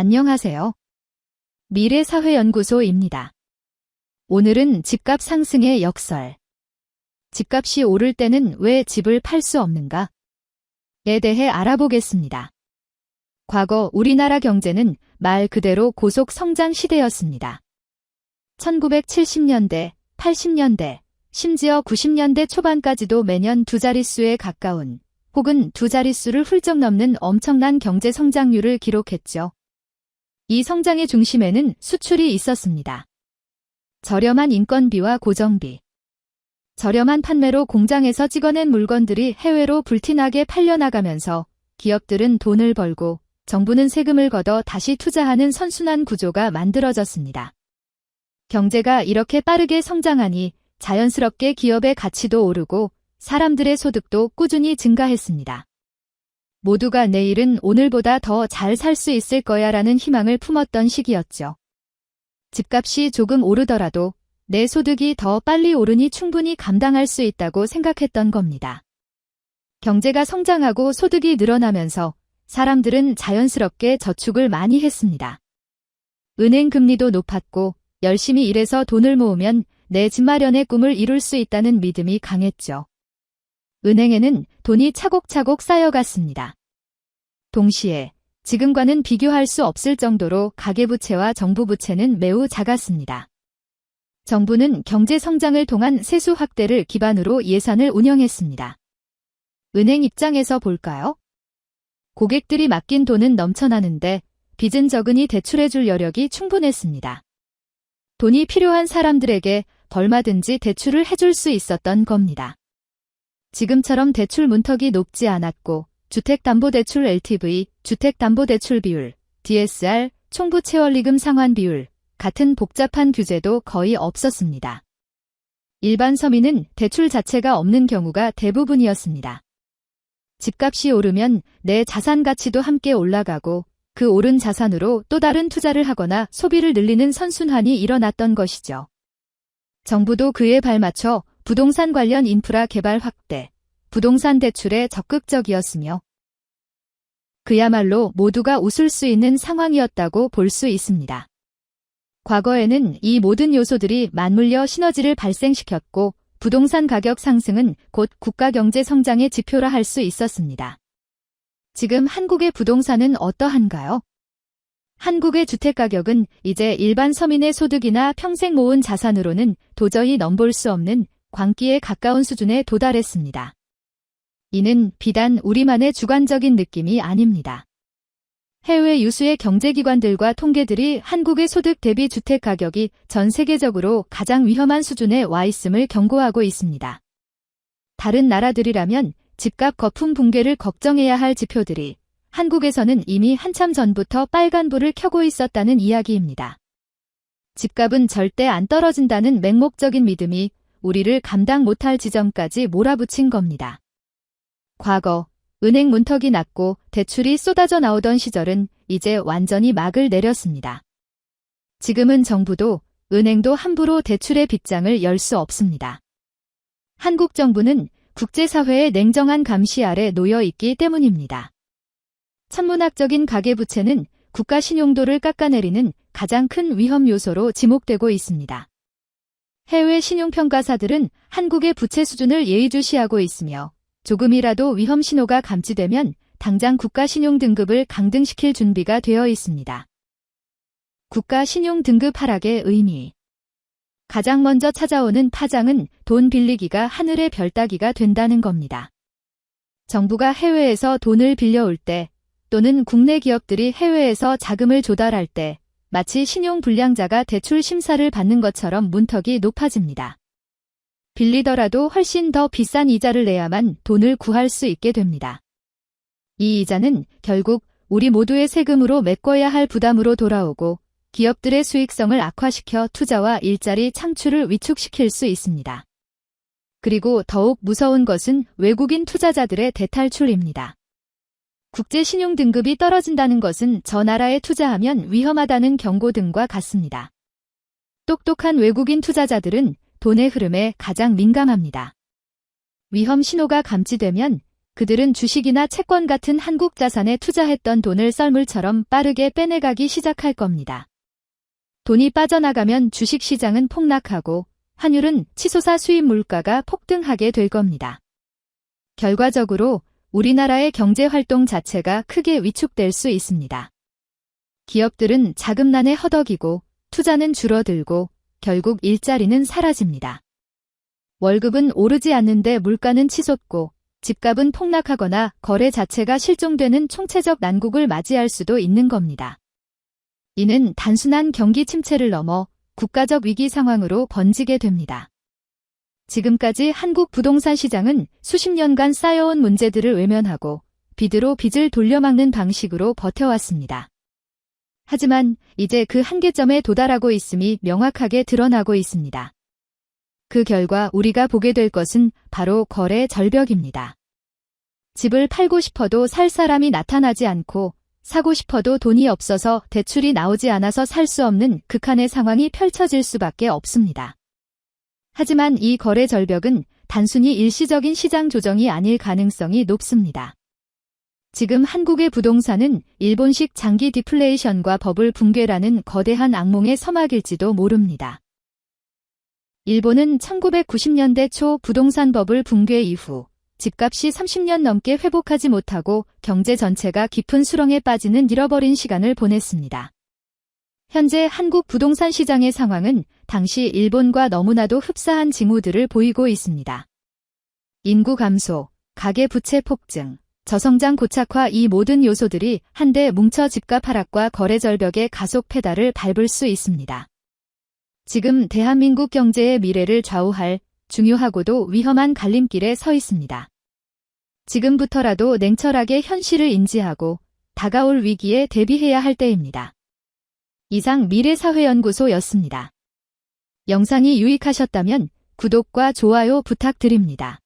안녕하세요. 미래사회연구소입니다. 오늘은 집값 상승의 역설. 집값이 오를 때는 왜 집을 팔 수 없는가? 에 대해 알아보겠습니다. 과거 우리나라 경제는 말 그대로 고속 성장 시대였습니다. 1970년대, 80년대, 심지어 90년대 초반까지도 매년 두 자릿수에 가까운 혹은 두 자릿수를 훌쩍 넘는 엄청난 경제 성장률을 기록했죠. 이 성장의 중심에는 수출이 있었습니다. 저렴한 인건비와 고정비. 저렴한 판매로 공장에서 찍어낸 물건들이 해외로 불티나게 팔려나가면서 기업들은 돈을 벌고 정부는 세금을 걷어 다시 투자하는 선순환 구조가 만들어졌습니다. 경제가 이렇게 빠르게 성장하니 자연스럽게 기업의 가치도 오르고 사람들의 소득도 꾸준히 증가했습니다. 모두가 내일은 오늘보다 더 잘 살 수 있을 거야 라는 희망을 품었던 시기였죠. 집값이 조금 오르더라도 내 소득이 더 빨리 오르니 충분히 감당할 수 있다고 생각했던 겁니다. 경제가 성장하고 소득이 늘어나면서 사람들은 자연스럽게 저축을 많이 했습니다. 은행 금리도 높았고 열심히 일해서 돈을 모으면 내 집 마련의 꿈을 이룰 수 있다는 믿음이 강했죠. 은행에는 돈이 차곡차곡 쌓여갔습니다. 동시에 지금과는 비교할 수 없을 정도로 가계부채와 정부부채는 매우 작았습니다. 정부는 경제 성장을 통한 세수 확대를 기반으로 예산을 운영했습니다. 은행 입장에서 볼까요? 고객들이 맡긴 돈은 넘쳐나는데 빚은 적으니 대출해줄 여력이 충분했습니다. 돈이 필요한 사람들에게 얼마든지 대출을 해줄 수 있었던 겁니다. 지금처럼 대출 문턱이 높지 않았고 주택담보대출 LTV, 주택담보대출 비율, DSR, 총부채원리금 상환 비율 같은 복잡한 규제도 거의 없었습니다. 일반 서민은 대출 자체가 없는 경우가 대부분이었습니다. 집값이 오르면 내 자산 가치도 함께 올라가고 그 오른 자산으로 또 다른 투자를 하거나 소비를 늘리는 선순환이 일어났던 것이죠. 정부도 그에 발맞춰 부동산 관련 인프라 개발 확대, 부동산 대출에 적극적이었으며 그야말로 모두가 웃을 수 있는 상황이었다고 볼 수 있습니다. 과거에는 이 모든 요소들이 맞물려 시너지를 발생시켰고 부동산 가격 상승은 곧 국가 경제 성장의 지표라 할 수 있었습니다. 지금 한국의 부동산은 어떠한가요? 한국의 주택가격은 이제 일반 서민의 소득이나 평생 모은 자산으로는 도저히 넘볼 수 없는 광기에 가까운 수준에 도달했습니다. 이는 비단 우리만의 주관적인 느낌이 아닙니다. 해외 유수의 경제기관들과 통계들이 한국의 소득 대비 주택 가격이 전 세계적으로 가장 위험한 수준에 와 있음을 경고하고 있습니다. 다른 나라들이라면 집값 거품 붕괴를 걱정해야 할 지표들이 한국에서는 이미 한참 전부터 빨간불을 켜고 있었다는 이야기입니다. 집값은 절대 안 떨어진다는 맹목적인 믿음이 우리를 감당 못할 지점까지 몰아붙인 겁니다. 과거 은행 문턱이 낮고 대출이 쏟아져 나오던 시절은 이제 완전히 막을 내렸습니다. 지금은 정부도 은행도 함부로 대출의 빗장을 열 수 없습니다. 한국 정부는 국제사회의 냉정한 감시 아래 놓여 있기 때문입니다. 천문학적인 가계부채는 국가 신용도를 깎아내리는 가장 큰 위험 요소로 지목되고 있습니다. 해외 신용평가사들은 한국의 부채 수준을 예의주시하고 있으며 조금이라도 위험 신호가 감지되면 당장 국가 신용 등급을 강등시킬 준비가 되어 있습니다. 국가 신용 등급 하락의 의미 가장 먼저 찾아오는 파장은 돈 빌리기가 하늘의 별 따기가 된다는 겁니다. 정부가 해외에서 돈을 빌려올 때 또는 국내 기업들이 해외에서 자금을 조달할 때 마치 신용 불량자가 대출 심사를 받는 것처럼 문턱이 높아집니다. 빌리더라도 훨씬 더 비싼 이자를 내야만 돈을 구할 수 있게 됩니다. 이 이자는 결국 우리 모두의 세금으로 메꿔야 할 부담으로 돌아오고 기업들의 수익성을 악화시켜 투자와 일자리 창출을 위축시킬 수 있습니다. 그리고 더욱 무서운 것은 외국인 투자자들의 대탈출입니다. 국제 신용 등급이 떨어진다는 것은 저 나라에 투자하면 위험하다는 경고 등과 같습니다. 똑똑한 외국인 투자자들은 돈의 흐름에 가장 민감합니다. 위험 신호가 감지되면 그들은 주식이나 채권 같은 한국 자산에 투자했던 돈을 썰물처럼 빠르게 빼내가기 시작할 겁니다. 돈이 빠져나가면 주식 시장은 폭락하고 환율은 치솟아 수입 물가가 폭등하게 될 겁니다. 결과적으로 우리나라의 경제 활동 자체가 크게 위축될 수 있습니다. 기업들은 자금난에 허덕이고 투자는 줄어들고 결국 일자리는 사라집니다. 월급은 오르지 않는데 물가는 치솟고 집값은 폭락하거나 거래 자체가 실종되는 총체적 난국을 맞이할 수도 있는 겁니다. 이는 단순한 경기 침체를 넘어 국가적 위기 상황으로 번지게 됩니다. 지금까지 한국 부동산 시장은 수십 년간 쌓여온 문제들을 외면하고 비드로 빚을 돌려막는 방식으로 버텨왔습니다. 하지만 이제 그 한계점에 도달하고 있음이 명확하게 드러나고 있습니다. 그 결과 우리가 보게 될 것은 바로 거래 절벽입니다. 집을 팔고 싶어도 살 사람이 나타나지 않고 사고 싶어도 돈이 없어서 대출이 나오지 않아서 살 수 없는 극한의 상황이 펼쳐질 수밖에 없습니다. 하지만 이 거래 절벽은 단순히 일시적인 시장 조정이 아닐 가능성이 높습니다. 지금 한국의 부동산은 일본식 장기 디플레이션과 버블 붕괴라는 거대한 악몽의 서막일지도 모릅니다. 일본은 1990년대 초 부동산 버블 붕괴 이후 집값이 30년 넘게 회복하지 못하고 경제 전체가 깊은 수렁에 빠지는 잃어버린 시간을 보냈습니다. 현재 한국 부동산 시장의 상황은 당시 일본과 너무나도 흡사한 징후들을 보이고 있습니다. 인구 감소, 가계 부채 폭증, 저성장 고착화 이 모든 요소들이 한데 뭉쳐 집값 하락과 거래 절벽의 가속 페달을 밟을 수 있습니다. 지금 대한민국 경제의 미래를 좌우할 중요하고도 위험한 갈림길에 서 있습니다. 지금부터라도 냉철하게 현실을 인지하고 다가올 위기에 대비해야 할 때입니다. 이상 미래사회연구소였습니다. 영상이 유익하셨다면 구독과 좋아요 부탁드립니다.